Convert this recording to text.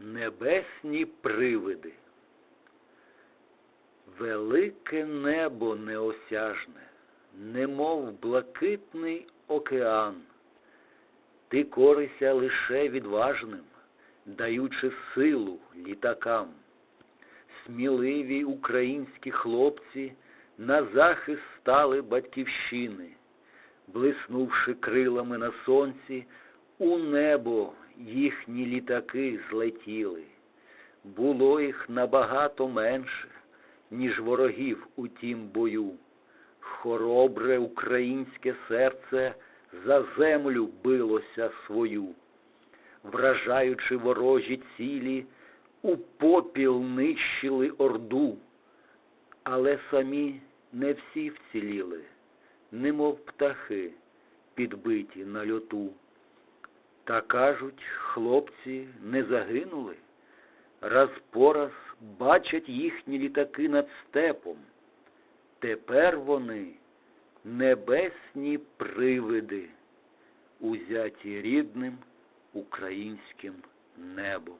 Небесні привиди. Велике небо неосяжне, немов блакитний океан. Ти корися лише відважним, даючи силу літакам. Сміливі українські хлопці на захист стали батьківщини, блиснувши крилами на сонці, у небо їхні літаки злетіли. Було їх набагато менше, ніж ворогів у тім бою. Хоробре українське серце за землю билося свою, вражаючи ворожі цілі, у попіл нищили орду, але самі не всі вціліли, немов птахи, підбиті на льоту. Та кажуть, хлопці не загинули, раз по раз бачать їхні літаки над степом. Тепер вони небесні привиди, узяті рідним українським небом.